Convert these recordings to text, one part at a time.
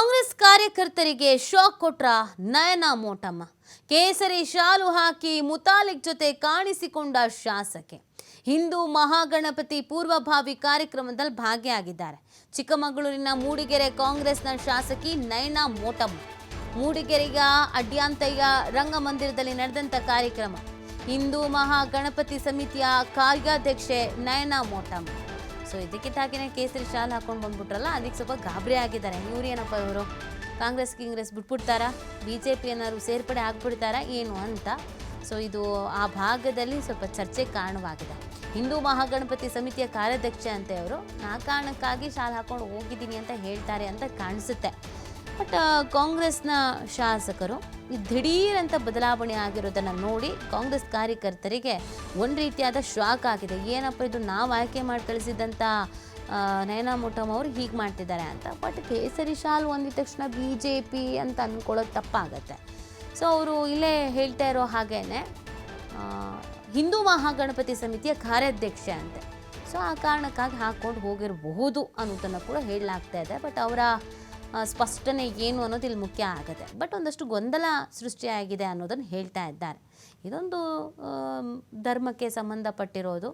ಕಾಂಗ್ರೆಸ್ ಕಾರ್ಯಕರ್ತರಿಗೆ ಶಾಕ್ ಕೊಟ್ರ ನಯನ ಮೋಟಮ್ಮ. ಕೇಸರಿ ಶಾಲು ಹಾಕಿ ಮುತಾಲಿಕ್ ಜೊತೆ ಕಾಣಿಸಿಕೊಂಡ ಶಾಸಕೆ. ಹಿಂದೂ ಮಹಾಗಣಪತಿ ಪೂರ್ವಭಾವಿ ಕಾರ್ಯಕ್ರಮದಲ್ಲಿ ಭಾಗಿಯಾಗಿದ್ದಾರೆ. ಚಿಕ್ಕಮಗಳೂರಿನ ಮೂಡಿಗೆರೆ ಕಾಂಗ್ರೆಸ್ನ ಶಾಸಕಿ ನಯನ ಮೋಟಮ್ಮ. ಮೂಡಿಗೆರೆಯ ಅಡ್ಯಾಂತಯ್ಯ ರಂಗಮಂದಿರದಲ್ಲಿ ನಡೆದಂಥ ಕಾರ್ಯಕ್ರಮ. ಹಿಂದೂ ಮಹಾಗಣಪತಿ ಸಮಿತಿಯ ಕಾರ್ಯಾಧ್ಯಕ್ಷೆ ನಯನ ಮೋಟಮ್ಮ. ಸೊ ಇದಕ್ಕಿದ್ದಾಗಿನೇ ಕೇಸರಿ ಶಾಲ್ ಹಾಕೊಂಡು ಬಂದ್ಬಿಟ್ರಲ್ಲ, ಅದಕ್ಕೆ ಸ್ವಲ್ಪ ಗಾಬರಿ ಆಗಿದ್ದಾರೆ. ಇವ್ರು ಏನಪ್ಪ ಇವರು? ಕಾಂಗ್ರೆಸ್, ಕಿಂಗ್ರೆಸ್ ಬಿಟ್ಬಿಡ್ತಾರಾ? ಬಿ ಜೆ ಪಿ ಏನಾದ್ರು ಸೇರ್ಪಡೆ ಆಗಿಬಿಡ್ತಾರಾ ಏನು ಅಂತ? ಸೊ ಇದು ಆ ಭಾಗದಲ್ಲಿ ಸ್ವಲ್ಪ ಚರ್ಚೆ ಕಾರಣವಾಗಿದೆ. ಹಿಂದೂ ಮಹಾಗಣಪತಿ ಸಮಿತಿಯ ಕಾರ್ಯಾಧ್ಯಕ್ಷ ಅಂತೆ ಅವರು ಆ ಕಾರಣಕ್ಕಾಗಿ ಶಾಲ್ ಹಾಕೊಂಡು ಹೋಗಿದ್ದೀನಿ ಅಂತ ಹೇಳ್ತಾರೆ ಅಂತ ಕಾಣಿಸುತ್ತೆ. ಬಟ್ ಕಾಂಗ್ರೆಸ್ನ ಶಾಸಕರು ಈ ದಿಢೀರಂತ ಬದಲಾವಣೆ ಆಗಿರೋದನ್ನು ನೋಡಿ ಕಾಂಗ್ರೆಸ್ ಕಾರ್ಯಕರ್ತರಿಗೆ ಒಂದು ರೀತಿಯಾದ ಶಾಕ್ ಆಗಿದೆ. ಏನಪ್ಪ ಇದು ನಾವು ಆಯ್ಕೆ ಮಾಡಿ ಕಳಿಸಿದಂಥ ನಯನಾ ಮುಟ್ಟಮ್ ಅವರು ಹೀಗೆ ಮಾಡ್ತಿದ್ದಾರೆ ಅಂತ. ಬಟ್ ಕೇಸರಿ ಶಾಲ್ ಒಂದಿದ ತಕ್ಷಣ ಬಿ ಜೆ ಪಿ ಅಂತ ಅಂದ್ಕೊಳ್ಳೋದು ತಪ್ಪಾಗತ್ತೆ. ಸೊ ಅವರು ಇಲ್ಲೇ ಹೇಳ್ತಾ ಇರೋ ಹಾಗೇ ಹಿಂದೂ ಮಹಾಗಣಪತಿ ಸಮಿತಿಯ ಕಾರ್ಯಾಧ್ಯಕ್ಷೆ ಅಂತೆ. ಸೊ ಆ ಕಾರಣಕ್ಕಾಗಿ ಹಾಕ್ಕೊಂಡು ಹೋಗಿರಬಹುದು ಅನ್ನೋದನ್ನು ಕೂಡ ಹೇಳಲಾಗ್ತಾ ಇದೆ. ಬಟ್ ಅವರ ಸ್ಪಷ್ಟನೆ ಏನು ಅನ್ನೋದು ಇಲ್ಲಿ ಮುಖ್ಯ ಆಗುತ್ತೆ ಬಟ್ ಒಂದಷ್ಟು ಗೊಂದಲ ಸೃಷ್ಟಿಯಾಗಿದೆ ಅನ್ನೋದನ್ನು ಹೇಳ್ತಾ ಇದ್ದಾರೆ. ಇದೊಂದು ಧರ್ಮಕ್ಕೆ ಸಂಬಂಧಪಟ್ಟಿರೋದು.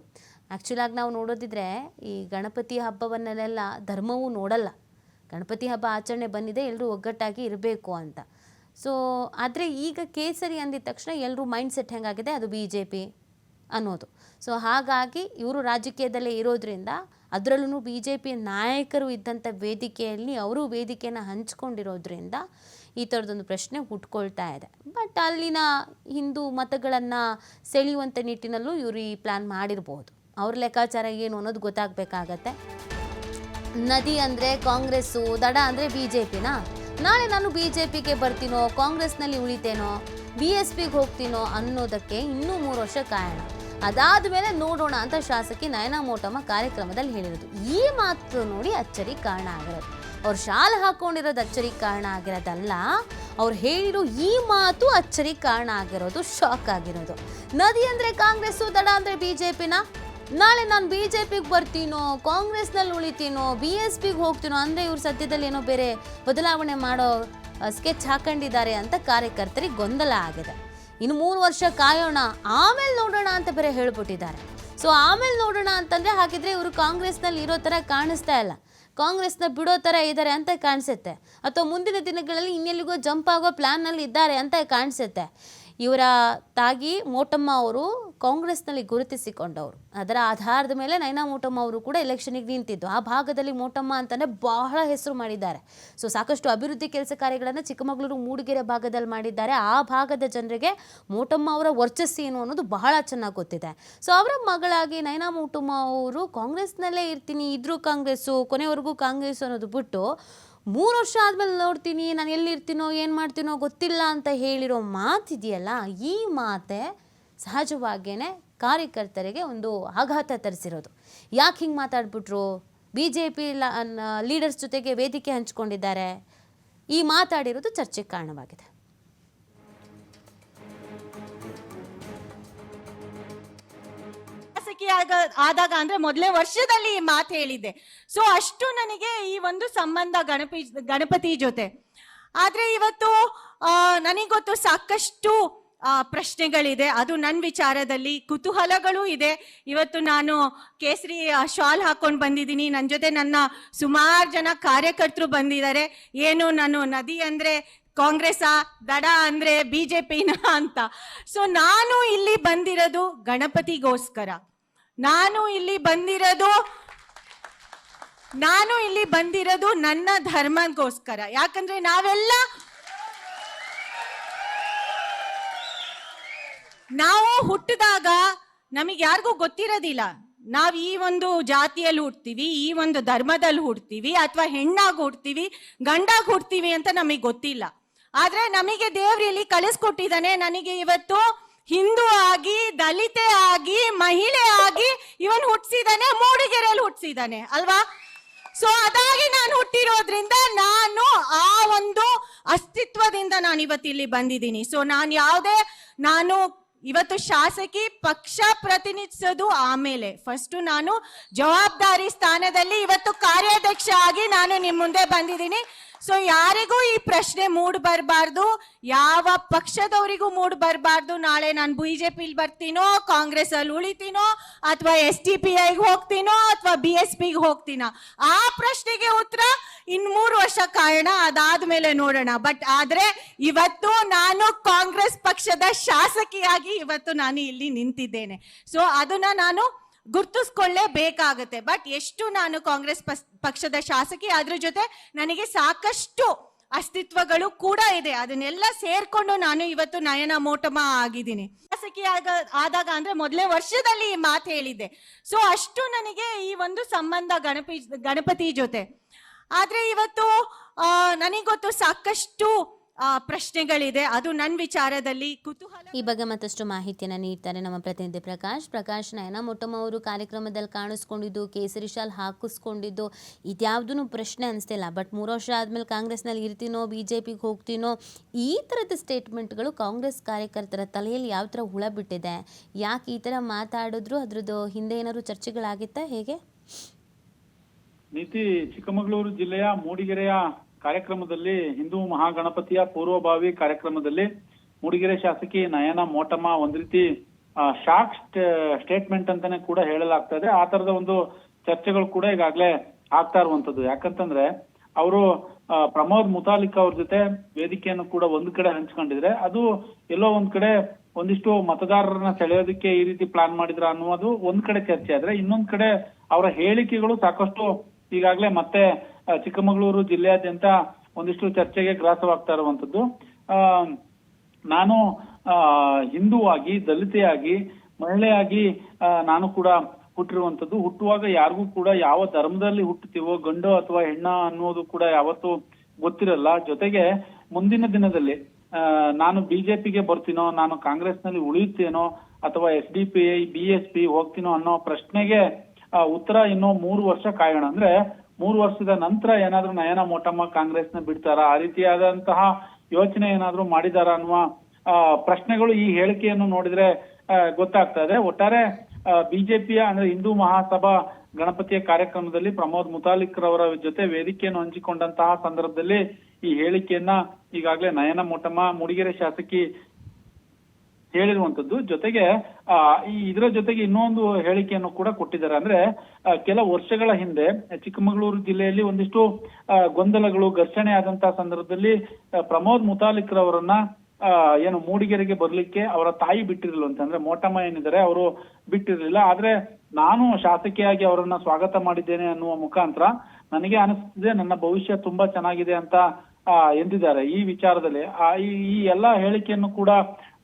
ಆ್ಯಕ್ಚುಲಾಗಿ ನಾವು ನೋಡೋದಿದ್ರೆ ಈ ಗಣಪತಿ ಹಬ್ಬವನ್ನೆಲ್ಲ ಧರ್ಮವೂ ನೋಡಲ್ಲ. ಗಣಪತಿ ಹಬ್ಬ ಆಚರಣೆ ಬಂದಿದೆ ಎಲ್ಲರೂ ಒಗ್ಗಟ್ಟಾಗಿ ಇರಬೇಕು ಅಂತ. ಸೊ ಆದರೆ ಈಗ ಕೇಸರಿ ಅಂದಿದ ತಕ್ಷಣ ಎಲ್ಲರೂ ಮೈಂಡ್ ಸೆಟ್ ಹೆಂಗಾಗಿದೆ? ಅದು ಬಿ ಜೆ ಪಿ ಅನ್ನೋದು. ಸೊ ಹಾಗಾಗಿ ಇವರು ರಾಜಕೀಯದಲ್ಲೇ ಇರೋದ್ರಿಂದ ಅದರಲ್ಲೂ ಬಿ ಜೆ ಪಿ ನಾಯಕರು ಇದ್ದಂಥ ವೇದಿಕೆಯಲ್ಲಿ ಅವರು ವೇದಿಕೆಯನ್ನು ಹಂಚ್ಕೊಂಡಿರೋದ್ರಿಂದ ಈ ಥರದೊಂದು ಪ್ರಶ್ನೆ ಹುಟ್ಕೊಳ್ತಾ ಇದೆ. ಬಟ್ ಅಲ್ಲಿನ ಹಿಂದೂ ಮತಗಳನ್ನು ಸೆಳೆಯುವಂಥ ನಿಟ್ಟಿನಲ್ಲೂ ಇವರು ಈ ಪ್ಲ್ಯಾನ್ ಮಾಡಿರ್ಬೋದು. ಅವ್ರ ಲೆಕ್ಕಾಚಾರ ಏನು ಅನ್ನೋದು ಗೊತ್ತಾಗಬೇಕಾಗತ್ತೆ. ನದಿ ಅಂದರೆ ಕಾಂಗ್ರೆಸ್ಸು, ದಡ ಅಂದರೆ ಬಿ ಜೆ ಪಿನಾ ನಾಳೆ ನಾನು ಬಿ ಜೆ ಪಿಗೆ ಬರ್ತೀನೋ, ಕಾಂಗ್ರೆಸ್ನಲ್ಲಿ ಉಳಿತೇನೋ? ಬಿ ಎಸ್ ಪಿಗೆ ಹೋಗ್ತೀನೋ ಅನ್ನೋದಕ್ಕೆ ಇನ್ನೂ ಮೂರು ವರ್ಷ ಕಾರಣ. ಅದಾದ ಮೇಲೆ ನೋಡೋಣ ಅಂತ ಶಾಸಕಿ ನಯನಾ ಮೋಟಮ್ಮ ಕಾರ್ಯಕ್ರಮದಲ್ಲಿ ಹೇಳಿರೋದು. ಈ ಮಾತು ನೋಡಿ ಅಚ್ಚರಿ ಕಾರಣ ಆಗಿರೋದು. ಅವ್ರು ಶಾಲೆ ಹಾಕೊಂಡಿರೋದು ಅಚ್ಚರಿ ಕಾರಣ ಆಗಿರೋದಲ್ಲ, ಅವ್ರು ಹೇಳಿರೋ ಈ ಮಾತು ಅಚ್ಚರಿ ಕಾರಣ ಆಗಿರೋದು, ಶಾಕ್ ಆಗಿರೋದು. ನದಿ ಅಂದರೆ ಕಾಂಗ್ರೆಸ್ಸು, ದಡ ಅಂದರೆ ಬಿ ಜೆ ಪಿನ ನಾಳೆ ನಾನು ಬಿ ಜೆ ಪಿಗೆ ಬರ್ತೀನೋ, ಕಾಂಗ್ರೆಸ್ನಲ್ಲಿ ಉಳಿತೀನೋ ಬಿ ಎಸ್ ಪಿಗೆ ಹೋಗ್ತೀನೋ, ಅಂದರೆ ಇವ್ರು ಸದ್ಯದಲ್ಲಿ ಏನೋ ಬೇರೆ ಬದಲಾವಣೆ ಮಾಡೋ ಸ್ಕೆಚ್ ಹಾಕೊಂಡಿದ್ದಾರೆ ಅಂತ ಕಾರ್ಯಕರ್ತರಿಗೆ ಗೊಂದಲ ಆಗಿದೆ. ಇನ್ನು ಮೂರು ವರ್ಷ ಕಾಯೋಣ, ಆಮೇಲೆ ನೋಡೋಣ ಅಂತ ಬೇರೆ ಹೇಳ್ಬಿಟ್ಟಿದ್ದಾರೆ. ಸೊ ಆಮೇಲೆ ನೋಡೋಣ ಅಂತಂದರೆ ಹಾಗಿದ್ರೆ ಇವರು ಕಾಂಗ್ರೆಸ್ನಲ್ಲಿ ಇರೋ ಥರ ಕಾಣಿಸ್ತಾ ಇಲ್ಲ. ಕಾಂಗ್ರೆಸ್ನ ಬಿಡೋ ಥರ ಇದ್ದಾರೆ ಅಂತ ಕಾಣಿಸುತ್ತೆ. ಅಥವಾ ಮುಂದಿನ ದಿನಗಳಲ್ಲಿ ಇನ್ನೆಲ್ಲಿಗೋ ಜಂಪ್ ಆಗೋ ಪ್ಲ್ಯಾನ್ನಲ್ಲಿ ಇದ್ದಾರೆ ಅಂತ ಕಾಣಿಸುತ್ತೆ. ಇವರ ತಾಗಿ ಮೋಟಮ್ಮ ಅವರು ಕಾಂಗ್ರೆಸ್ನಲ್ಲಿ ಗುರುತಿಸಿಕೊಂಡವರು. ಅದರ ಆಧಾರದ ಮೇಲೆ ನೈನಾ ಮೋಟಮ್ಮ ಅವರು ಕೂಡ ಎಲೆಕ್ಷನಿಗೆ ನಿಂತಿದ್ದು. ಆ ಭಾಗದಲ್ಲಿ ಮೋಟಮ್ಮ ಅಂತಲೇ ಬಹಳ ಹೆಸರು ಮಾಡಿದ್ದಾರೆ. ಸೊ, ಸಾಕಷ್ಟು ಅಭಿವೃದ್ಧಿ ಕೆಲಸ ಕಾರ್ಯಗಳನ್ನು ಚಿಕ್ಕಮಗಳೂರು ಮೂಡಿಗೆರೆ ಭಾಗದಲ್ಲಿ ಮಾಡಿದ್ದಾರೆ. ಆ ಭಾಗದ ಜನರಿಗೆ ಮೋಟಮ್ಮ ಅವರ ವರ್ಚಸ್ಸು ಏನು ಅನ್ನೋದು ಬಹಳ ಚೆನ್ನಾಗಿ ಗೊತ್ತಿದೆ. ಸೊ, ಅವರ ಮಗಳಾಗಿ ನೈನಾ ಮೋಟಮ್ಮ ಅವರು ಕಾಂಗ್ರೆಸ್ನಲ್ಲೇ ಇರ್ತೀನಿ, ಇದ್ರೂ ಕಾಂಗ್ರೆಸ್ಸು, ಕೊನೆವರೆಗೂ ಕಾಂಗ್ರೆಸ್ ಅನ್ನೋದು ಬಿಟ್ಟು ಮೂರು ವರ್ಷ ಆದಮೇಲೆ ನೋಡ್ತೀನಿ, ನಾನು ಎಲ್ಲಿರ್ತೀನೋ, ಏನು ಮಾಡ್ತೀನೋ ಗೊತ್ತಿಲ್ಲ ಅಂತ ಹೇಳಿರೋ ಮಾತಿದೆಯಲ್ಲ, ಈ ಮಾತೆ ಸಹಜವಾಗಿಯೇ ಕಾರ್ಯಕರ್ತರಿಗೆ ಒಂದು ಆಘಾತ ತರಿಸಿರೋದು. ಯಾಕೆ ಹಿಂಗೆ ಮಾತಾಡ್ಬಿಟ್ರು? ಬಿ ಜೆ ಪಿ ಲೀಡರ್ಸ್ ಜೊತೆಗೆ ವೇದಿಕೆ ಹಂಚ್ಕೊಂಡಿದ್ದಾರೆ. ಈ ಮಾತಾಡಿರೋದು ಚರ್ಚೆಗೆ ಕಾರಣವಾಗಿದೆ. ಆಗ, ಆದಾಗ ಅಂದ್ರೆ ಮೊದಲೇ ವರ್ಷದಲ್ಲಿ ಈ ಮಾತು ಹೇಳಿದ್ದೆ. ಸೊ ಅಷ್ಟು ನನಗೆ ಈ ಒಂದು ಸಂಬಂಧ ಗಣಪತಿ ಗಣಪತಿ ಜೊತೆ. ಆದ್ರೆ ಇವತ್ತು ನನಗೆ ಗೊತ್ತು ಸಾಕಷ್ಟು ಪ್ರಶ್ನೆಗಳಿದೆ. ಅದು ನನ್ನ ವಿಚಾರದಲ್ಲಿ ಕುತೂಹಲಗಳು ಇದೆ. ಇವತ್ತು ನಾನು ಕೇಸರಿ ಶಾಲ್ ಹಾಕೊಂಡು ಬಂದಿದ್ದೀನಿ. ನನ್ನ ಜೊತೆ ನನ್ನ ಸುಮಾರು ಜನ ಕಾರ್ಯಕರ್ತರು ಬಂದಿದ್ದಾರೆ. ಏನು ನಾನು ನದಿ ಅಂದ್ರೆ ಕಾಂಗ್ರೆಸ್ಸಾ, ದಡ ಅಂದ್ರೆ ಬಿಜೆಪಿನ ಅಂತ. ಸೊ ನಾನು ಇಲ್ಲಿ ಬಂದಿರೋದು ಗಣಪತಿಗೋಸ್ಕರ. ನಾನು ಇಲ್ಲಿ ಬಂದಿರೋದು, ನಾನು ಇಲ್ಲಿ ಬಂದಿರೋದು ನನ್ನ ಧರ್ಮಗೋಸ್ಕರ. ಯಾಕಂದ್ರೆ ನಾವೆಲ್ಲ, ನಾವು ಹುಟ್ಟಿದಾಗ ನಮಗೆ ಯಾರಿಗೂ ಗೊತ್ತಿರೋದಿಲ್ಲ. ನಾವು ಈ ಒಂದು ಜಾತಿಯಲ್ಲಿ ಹುಡ್ತೀವಿ ಈ ಒಂದು ಧರ್ಮದಲ್ಲಿ ಹುಡ್ತೀವಿ ಅಥವಾ ಹೆಣ್ಣಾಗಿ ಹುಡ್ತೀವಿ ಗಂಡಾಗಿ ಹುಡ್ತೀವಿ ಅಂತ ನಮಗೆ ಗೊತ್ತಿಲ್ಲ. ಆದ್ರೆ ನಮಗೆ ದೇವ್ರು ಇಲ್ಲಿ ಕಳಿಸ್ಕೊಟ್ಟಿದ್ದಾನೆ. ನನಗೆ ಇವತ್ತು ಹಿಂದೂ ಆಗಿ ದಲಿತೆ ಆಗಿ ಮಹಿಳೆ ಆಗಿ ಇವನ್ ಹುಟ್ಟಿಸಿದಾನೆ ಮೂಡಿಗೆರೆಯಲ್ಲಿ ಹುಟ್ಟಿಸಿದಾನೆ ಅಲ್ವಾ? ಸೊ ಅದಾಗಿ ನಾನು ಹುಟ್ಟಿರೋದ್ರಿಂದ ನಾನು ಆ ಒಂದು ಅಸ್ತಿತ್ವದಿಂದ ನಾನು ಇವತ್ತು ಇಲ್ಲಿ ಬಂದಿದ್ದೀನಿ. ಸೊ ನಾನು ಯಾವುದೇ, ನಾನು ಇವತ್ತು ಶಾಸಕಿ, ಪಕ್ಷ ಪ್ರತಿನಿಧಿಸೋದು ಆಮೇಲೆ. ಫಸ್ಟ್ ನಾನು ಜವಾಬ್ದಾರಿ ಸ್ಥಾನದಲ್ಲಿ ಇವತ್ತು ಕಾರ್ಯಾಧ್ಯಕ್ಷ ಆಗಿ ನಾನು ನಿಮ್ಮ ಮುಂದೆ ಬಂದಿದ್ದೀನಿ. ಸೊ ಯಾರಿಗೂ ಈ ಪ್ರಶ್ನೆ ಮೂಡ್ ಬರಬಾರ್ದು, ಯಾವ ಪಕ್ಷದವರಿಗೂ ಮೂಡ್ ಬರಬಾರ್ದು, ನಾಳೆ ನಾನು ಬಿಜೆಪಿ ಬರ್ತೀನೋ ಕಾಂಗ್ರೆಸ್ ಅಲ್ಲಿ ಉಳಿತೀನೋ, ಅಥವಾ ಎಸ್ ಟಿ ಪಿ ಐಗೆ ಹೋಗ್ತೀನೋ, ಅಥವಾ ಬಿ ಎಸ್ ಪಿಗೆ ಹೋಗ್ತೀನೋ, ಆ ಪ್ರಶ್ನೆಗೆ ಉತ್ತರ ಇನ್ ಮೂರು ವರ್ಷ ಕಾರಣ, ಅದಾದ್ಮೇಲೆ ನೋಡೋಣ. ಬಟ್ ಆದ್ರೆ ಇವತ್ತು ನಾನು ಕಾಂಗ್ರೆಸ್ ಪಕ್ಷದ ಶಾಸಕಿಯಾಗಿ ಇವತ್ತು ನಾನು ಇಲ್ಲಿ ನಿಂತಿದ್ದೇನೆ. ಸೊ ಅದನ್ನ ನಾನು ಗುರ್ತಿಸ್ಕೊಳ್ಳೇಬೇಕಾಗತ್ತೆ. ಬಟ್ ಎಷ್ಟು ನಾನು ಕಾಂಗ್ರೆಸ್ ಪಕ್ಷದ ಶಾಸಕಿ ಅದ್ರ ಜೊತೆ ನನಗೆ ಸಾಕಷ್ಟು ಅಸ್ತಿತ್ವಗಳು ಕೂಡ ಇದೆ. ಅದನ್ನೆಲ್ಲ ಸೇರ್ಕೊಂಡು ನಾನು ಇವತ್ತು ನಯನ ಮೋಟಮ ಆಗಿದ್ದೀನಿ. ಶಾಸಕಿ ಆಗ, ಆದಾಗ ಅಂದ್ರೆ ಮೊದಲೇ ವರ್ಷದಲ್ಲಿ ಈ ಮಾತು ಹೇಳಿದ್ದೆ. ಸೊ ಅಷ್ಟು ನನಗೆ ಈ ಒಂದು ಸಂಬಂಧ ಗಣಪತಿ ಗಣಪತಿ ಜೊತೆ. ಆದ್ರೆ ಇವತ್ತು ನನಗ್ ಗೊತ್ತು ಸಾಕಷ್ಟು ಪ್ರಶ್ನೆಗಳಿದೆ. ಅದು ನನ್ನ ವಿಚಾರದಲ್ಲಿ ಕುತೂಹಲ ಈ ಬಗ್ಗೆ ಮತ್ತಷ್ಟು ಮಾಹಿತಿಯನ್ನು ನೀಡ್ತಾರೆ ನಮ್ಮ ಪ್ರತಿನಿಧಿ ಪ್ರಕಾಶ್. ಪ್ರಕಾಶ್ ನಯನ ಮೊಟ್ಟಮ್ಮ ಅವರು ಕಾರ್ಯಕ್ರಮದಲ್ಲಿ ಕಾಣಿಸ್ಕೊಂಡಿದ್ದು ಕೇಸರಿ ಶಾಲ್ ಹಾಕಿಸ್ಕೊಂಡಿದ್ದು ಇದ್ಯಾವುದೂ ಪ್ರಶ್ನೆ ಅನಿಸ್ತಿಲ್ಲ. ಬಟ್ ಮೂರು ವರ್ಷ ಆದಮೇಲೆ ಕಾಂಗ್ರೆಸ್ನಲ್ಲಿ ಇರ್ತೀನೋ ಬಿ ಜೆ ಪಿಗೆ ಹೋಗ್ತೀನೋ ಈ ಥರದ ಸ್ಟೇಟ್ಮೆಂಟ್ಗಳು ಕಾಂಗ್ರೆಸ್ ಕಾರ್ಯಕರ್ತರ ತಲೆಯಲ್ಲಿ ಯಾವ ಥರ ಹುಳ ಬಿಟ್ಟಿದೆ ಯಾಕೆ ಈ ಥರ ಮಾತಾಡಿದ್ರು ಅದ್ರದ್ದು ಹಿಂದೆ ಏನಾದ್ರು ಚರ್ಚೆಗಳಾಗಿತ್ತಾ ಹೇಗೆ? ನೀತಿ ಚಿಕ್ಕಮಗಳೂರು ಜಿಲ್ಲೆಯ ಮೂಡಿಗೆರೆಯ ಕಾರ್ಯಕ್ರಮದಲ್ಲಿ ಹಿಂದೂ ಮಹಾಗಣಪತಿಯ ಪೂರ್ವಭಾವಿ ಕಾರ್ಯಕ್ರಮದಲ್ಲಿ ಮೂಡಿಗೆರೆ ಶಾಸಕಿ ನಯನ ಮೋಟಮ್ಮ ಒಂದ್ ರೀತಿ ಶಾಕ್ ಸ್ಟೇಟ್ಮೆಂಟ್ ಅಂತಾನೆ ಕೂಡ ಹೇಳಲಾಗ್ತಾ ಇದೆ. ಆ ತರದ ಒಂದು ಚರ್ಚೆಗಳು ಕೂಡ ಈಗಾಗಲೇ ಆಗ್ತಾ ಇರುವಂತದ್ದು ಯಾಕಂತಂದ್ರೆ ಅವರು ಪ್ರಮೋದ್ ಮುತಾಲಿಕ್ ಅವ್ರ ಜೊತೆ ವೇದಿಕೆಯನ್ನು ಕೂಡ ಒಂದ್ ಕಡೆ ಹಂಚ್ಕೊಂಡಿದ್ರೆ ಅದು ಎಲ್ಲೋ ಒಂದ್ ಕಡೆ ಒಂದಿಷ್ಟು ಮತದಾರರನ್ನ ಸೆಳೆಯೋದಕ್ಕೆ ಈ ರೀತಿ ಪ್ಲಾನ್ ಮಾಡಿದ್ರ ಅನ್ನೋದು ಒಂದ್ ಕಡೆ ಚರ್ಚೆ ಆದ್ರೆ ಇನ್ನೊಂದ್ ಕಡೆ ಅವರ ಹೇಳಿಕೆಗಳು ಸಾಕಷ್ಟು ಈಗಾಗಲೇ ಮತ್ತೆ ಚಿಕ್ಕಮಗಳೂರು ಜಿಲ್ಲೆಯಾದ್ಯಂತ ಒಂದಿಷ್ಟು ಚರ್ಚೆಗೆ ಗ್ರಾಸವಾಗ್ತಾ ಇರುವಂತದ್ದು ಆ, ನಾನು, ಆ ಆಗಿ ದಲಿತೆಯಾಗಿ, ಮಹಿಳೆಯಾಗಿ ನಾನು ಕೂಡ ಹುಟ್ಟಿರುವಂತದ್ದು ಹುಟ್ಟುವಾಗ ಯಾರಿಗೂ ಕೂಡ ಯಾವ ಧರ್ಮದಲ್ಲಿ ಹುಟ್ಟುತ್ತೀವೋ, ಗಂಡು ಅಥವಾ ಹೆಣ್ಣ ಅನ್ನೋದು ಕೂಡ ಯಾವತ್ತು ಗೊತ್ತಿರಲ್ಲ. ಜೊತೆಗೆ ಮುಂದಿನ ದಿನದಲ್ಲಿ ನಾನು ಬಿಜೆಪಿಗೆ ಬರ್ತೀನೋ, ನಾನು ಕಾಂಗ್ರೆಸ್ನಲ್ಲಿ ಉಳಿಯುತ್ತೇನೋ, ಅಥವಾ S D P I, B S P ಹೋಗ್ತೀನೋ ಅನ್ನೋ ಪ್ರಶ್ನೆಗೆ ಉತ್ತರ ಇನ್ನೂ ಮೂರು ವರ್ಷ ಕಾಯೋಣ. ಅಂದ್ರೆ ಮೂರು ವರ್ಷದ ನಂತರ ಏನಾದ್ರೂ ನಯನ ಮೋಟಮ್ಮ ಕಾಂಗ್ರೆಸ್ನ ಬಿಡ್ತಾರಾ? ಆ ರೀತಿಯಾದಂತಹ ಯೋಚನೆ ಏನಾದ್ರೂ ಮಾಡಿದಾರ ಅನ್ನುವ ಪ್ರಶ್ನೆಗಳು ಈ ಹೇಳಿಕೆಯನ್ನು ನೋಡಿದ್ರೆ ಗೊತ್ತಾಗ್ತಾ ಇದೆ. ಒಟ್ಟಾರೆ ಬಿಜೆಪಿಯ ಅಂದ್ರೆ ಹಿಂದೂ ಮಹಾಸಭಾ ಗಣಪತಿಯ ಕಾರ್ಯಕ್ರಮದಲ್ಲಿ ಪ್ರಮೋದ್ ಮುತಾಲಿಕ್ ರವರ ಜೊತೆ ವೇದಿಕೆಯನ್ನು ಹಂಚಿಕೊಂಡಂತಹ ಸಂದರ್ಭದಲ್ಲಿ ಈ ಹೇಳಿಕೆಯನ್ನ ಈಗಾಗಲೇ ನಯನ ಮೋಟಮ್ಮ, ಮೂಡಿಗೆರೆ ಶಾಸಕಿ ಹೇಳಿರುವಂತದ್ದು. ಜೊತೆಗೆ ಈ ಇದರ ಜೊತೆಗೆ ಇನ್ನೊಂದು ಹೇಳಿಕೆಯನ್ನು ಕೂಡ ಕೊಟ್ಟಿದ್ದಾರೆ. ಅಂದ್ರೆ ಕೆಲ ವರ್ಷಗಳ ಹಿಂದೆ ಚಿಕ್ಕಮಗಳೂರು ಜಿಲ್ಲೆಯಲ್ಲಿ ಒಂದಿಷ್ಟು ಗೊಂದಲಗಳು ಘರ್ಷಣೆ ಆದಂತಹ ಸಂದರ್ಭದಲ್ಲಿ ಪ್ರಮೋದ್ ಮುತಾಲಿಕ್ ರವರನ್ನ ಆ, ಏನು ಮೂಡಿಗೆರೆಗೆ ಬರ್ಲಿಕ್ಕೆ ಅವರ ತಾಯಿ ಬಿಟ್ಟಿರಲಿಲ್ಲ ಅಂತ. ಅಂದ್ರೆ ಮೋಟಮ್ಮ ಏನಿದ್ದಾರೆ ಅವರು ಬಿಟ್ಟಿರಲಿಲ್ಲ. ಆದ್ರೆ ನಾನು ಶಾಸಕಿಯಾಗಿ ಅವರನ್ನ ಸ್ವಾಗತ ಮಾಡಿದ್ದೇನೆ ಅನ್ನುವ ಮುಖಾಂತರ ನನಗೆ ಅನಿಸ್ತಿದೆ ನನ್ನ ಭವಿಷ್ಯ ತುಂಬಾ ಚೆನ್ನಾಗಿದೆ ಅಂತ ಎಂದಿದ್ದಾರೆ. ಈ ವಿಚಾರದಲ್ಲಿ ಆ, ಈ ಎಲ್ಲಾ ಹೇಳಿಕೆಯನ್ನು ಕೂಡ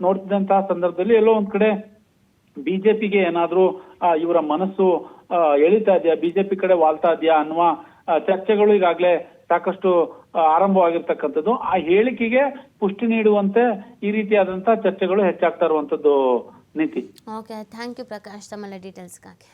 ನೋಡ್ತಿದ್ದಂತಹ ಸಂದರ್ಭದಲ್ಲಿ ಎಲ್ಲೋ ಒಂದ್ ಕಡೆ ಬಿಜೆಪಿಗೆ ಏನಾದ್ರೂ ಇವರ ಮನಸ್ಸು ಎಳಿತಾ ಇದೆಯಾ? ಬಿಜೆಪಿ ಕಡೆ ವಾಲ್ತಾ ಇದೆಯಾ ಅನ್ನುವ ಚರ್ಚೆಗಳು ಈಗಾಗಲೇ ಸಾಕಷ್ಟು ಆರಂಭವಾಗಿರ್ತಕ್ಕಂಥದ್ದು. ಆ ಹೇಳಿಕೆಗೆ ಪುಷ್ಟಿ ನೀಡುವಂತೆ ಈ ರೀತಿಯಾದಂತಹ ಚರ್ಚೆಗಳು ಹೆಚ್ಚಾಗ್ತಾ ಇರುವಂತದ್ದು ನೀತಿ. ಓಕೆ ಥ್ಯಾಂಕ್ ಯು ಪ್ರಕಾಶ್ ತಮ್ಮ ಡೀಟೇಲ್ಸ್ಗಾಗಿ